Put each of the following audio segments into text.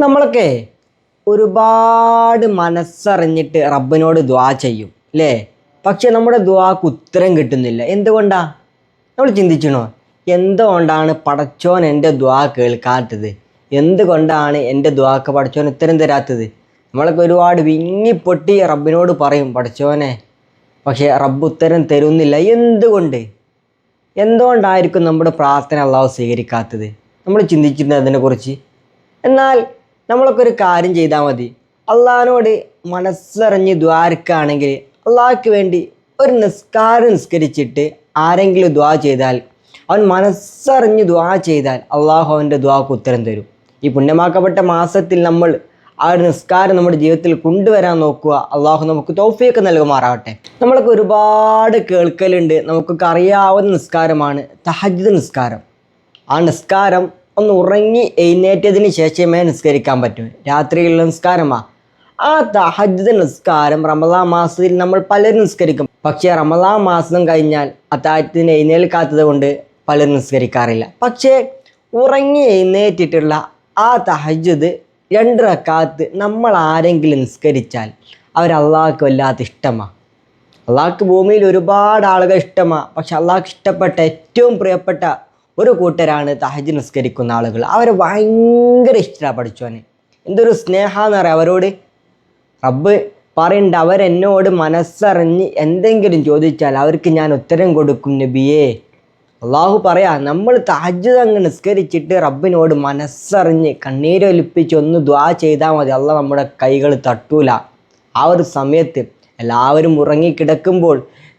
നമ്മളൊക്കെ ഒരുപാട് മനസ്സറിഞ്ഞിട്ട് റബ്ബിനോട് ദ്വാ ചെയ്യും അല്ലേ പക്ഷെ നമ്മുടെ ദ്വാക്ക് ഉത്തരം കിട്ടുന്നില്ല. എന്തുകൊണ്ടാ? നമ്മൾ ചിന്തിച്ചണോ? എന്തുകൊണ്ടാണ് പടച്ചോൻ എന്റെ ദ്വാ കേൾക്കാത്തത്? എന്തുകൊണ്ടാണ് എന്റെ ദ്വാക്ക് പടച്ചോൻ ഉത്തരം തരാത്തത്? നമ്മളൊക്കെ ഒരുപാട് വിങ്ങിപ്പൊട്ടി റബ്ബിനോട് പറയും പടച്ചോനെ പക്ഷേ റബ്ബ് ഉത്തരം തരുന്നില്ല. എന്തുകൊണ്ട്? എന്തുകൊണ്ടായിരിക്കും നമ്മുടെ പ്രാർത്ഥന അള്ളാഹു സ്വീകരിക്കാത്തത്? നമ്മൾ ചിന്തിച്ചിട്ടുണ്ട് അതിനെക്കുറിച്ച്. എന്നാൽ നമ്മളൊക്കെ ഒരു കാര്യം ചെയ്താൽ മതി. അള്ളഹാനോട് മനസ്സറിഞ്ഞ് ദ്വാരക്കാണെങ്കിൽ അള്ളാഹ്ക്ക് വേണ്ടി ഒരു നിസ്കാരം നിസ്കരിച്ചിട്ട് ആരെങ്കിലും ദ്വാ ചെയ്താൽ അവൻ മനസ്സറിഞ്ഞ് ദ്വാ ചെയ്താൽ അള്ളാഹു അവന്റെ ദ്വാക്ക് ഉത്തരം തരും. ഈ പുണ്യമാക്കപ്പെട്ട മാസത്തിൽ നമ്മൾ ആ ഒരു നിസ്കാരം നമ്മുടെ ജീവിതത്തിൽ കൊണ്ടുവരാൻ നോക്കുക. അള്ളാഹു നമുക്ക് തോഫിയൊക്കെ നൽകുമാറാവട്ടെ നമ്മളൊക്കെ ഒരുപാട് കേൾക്കലുണ്ട്. നമുക്കൊക്കെ അറിയാവുന്ന നിസ്കാരമാണ് തഹജ് നിസ്കാരം. ആ നിസ്കാരം ഒന്ന് ഉറങ്ങി എഴുന്നേറ്റതിന് ശേഷമേ നിസ്കരിക്കാൻ പറ്റൂ. രാത്രിയിൽ നിസ്കാരമാ. ആ തഹജ്ജുദ് നിസ്കാരം റമദാൻ മാസത്തിൽ നമ്മൾ പലരും നിസ്കരിക്കും. പക്ഷേ റമദാൻ മാസം കഴിഞ്ഞാൽ ആ അത്താഴത്തിന് എഴുന്നേൽക്കാത്തത് കൊണ്ട് പലരും നിസ്കരിക്കാറില്ല. പക്ഷേ ഉറങ്ങി എഴുന്നേറ്റിട്ടുള്ള ആ തഹജ്ജുദ് രണ്ട് റക്കാത്ത് നമ്മൾ ആരെങ്കിലും നിസ്കരിച്ചാൽ അവർ അള്ളാഹ്ക്ക് വല്ലാത്ത ഇഷ്ടമാണ് അള്ളാഹ്ക്ക് ഭൂമിയിൽ ഒരുപാട് ആളുകൾ ഇഷ്ടമാണ് പക്ഷെ അള്ളാഹ്ക്ക് ഇഷ്ടപ്പെട്ട ഏറ്റവും പ്രിയപ്പെട്ട ഒരു കൂട്ടരാണ് തഹജ് നിസ്കരിക്കുന്ന ആളുകൾ. അവരെ ഭയങ്കര ഇഷ്ടമാണ് പഠിച്ചോനെ. എന്തൊരു സ്നേഹമെന്ന് പറയാം അവരോട്? റബ്ബ് പറയണ്ട അവരെന്നോട് മനസ്സറിഞ്ഞ് എന്തെങ്കിലും ചോദിച്ചാൽ അവർക്ക് ഞാൻ ഉത്തരം കൊടുക്കും നബിയേ. അള്ളാഹു പറയാ നമ്മൾ തഹജ്ജ് അങ്ങ് നിസ്കരിച്ചിട്ട് റബ്ബിനോട് മനസ്സറിഞ്ഞ് കണ്ണീരൊലിപ്പിച്ച് ഒന്ന് ദ്വാ ചെയ്താൽ മതി. അല്ല നമ്മുടെ കൈകൾ തട്ടൂല. ആ ഒരു സമയത്ത് എല്ലാവരും ഉറങ്ങിക്കിടക്കുമ്പോൾ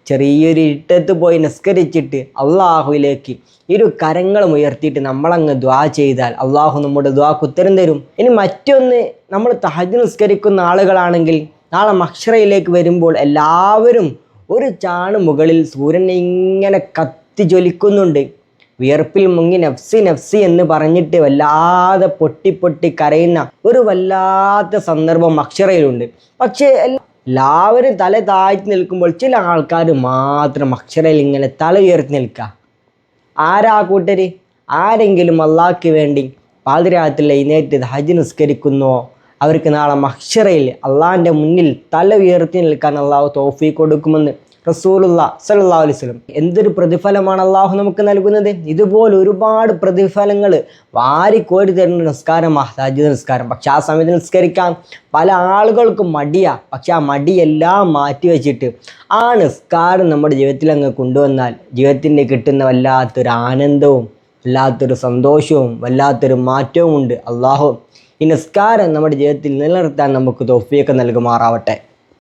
ചെറിയൊരു ഇട്ടത്ത് പോയി നിസ്കരിച്ചിട്ട് അള്ളാഹുവിലേക്ക് ഇരു കരങ്ങളും ഉയർത്തിയിട്ട് നമ്മളങ്ങ് ദ്വാ ചെയ്താൽ അള്ളാഹു നമ്മുടെ ദ്വാക്ക് ഉത്തരം തരും. ഇനി മറ്റൊന്ന് നമ്മൾ തഹജ് നിസ്കരിക്കുന്ന ആളുകളാണെങ്കിൽ നാളെ മക്ഷറയിലേക്ക് വരുമ്പോൾ എല്ലാവരും ഒരു ചാണ് മുകളിൽ സൂര്യനെ ഇങ്ങനെ കത്തി ജ്വലിക്കുന്നുണ്ട്. വിയർപ്പിൽ മുങ്ങി നഫ്സി നഫ്സി എന്ന് പറഞ്ഞിട്ട് വല്ലാതെ പൊട്ടി പൊട്ടി കരയുന്ന ഒരു വല്ലാത്ത സന്ദർഭം അക്ഷരയിലുണ്ട് പക്ഷേ എല്ലാവരും തല താഴ്ത്തി നിൽക്കുമ്പോൾ ചില ആൾക്കാർ മാത്രം അക്ഷരയിൽ ഇങ്ങനെ തല ഉയർത്തി നിൽക്കുക ആരാ കൂട്ടർ ആരെങ്കിലും അള്ളാഹ്ക്ക് വേണ്ടി പാതിരാത്രി എഴുന്നേറ്റ് ഹജ്ജ് നിസ്കരിക്കുന്നോ? അവർക്ക് നാളെ മക്ഷറയിൽ അള്ളാഹിന്റെ മുന്നിൽ തല ഉയർത്തി നിൽക്കാൻ അള്ളാഹു തോഫി കൊടുക്കുമെന്ന് റസൂലുള്ള സല്ലല്ലാഹു അലൈഹി വസല്ലം. എന്തൊരു പ്രതിഫലമാണ് അള്ളാഹു നമുക്ക് നൽകുന്നത്? ഇതുപോലെ ഒരുപാട് പ്രതിഫലങ്ങൾ വാരിക്കോരി തരുന്ന നിസ്കാരമാണ് ഹജ്ജ് നിസ്കാരം. പക്ഷെ ആ സമയത്ത് നിസ്കരിക്കാൻ പല ആളുകൾക്കും മടിയാ. പക്ഷെ ആ മടിയെല്ലാം മാറ്റി വെച്ചിട്ട് ആ നിസ്കാരം നമ്മുടെ ജീവിതത്തിൽ അങ്ങ് കൊണ്ടുവന്നാൽ ജീവിതത്തിന്റെ കിട്ടുന്ന വല്ലാത്തൊരു ആനന്ദവും വല്ലാത്തൊരു സന്തോഷവും വല്ലാത്തൊരു മാറ്റവും ഉണ്ട്. അള്ളാഹു ഈ നിസ്കാരം നമ്മുടെ ജീവിതത്തിൽ നിലനിർത്താൻ നമുക്ക് തൊഫിയൊക്കെ നൽകുമാറാവട്ടെ.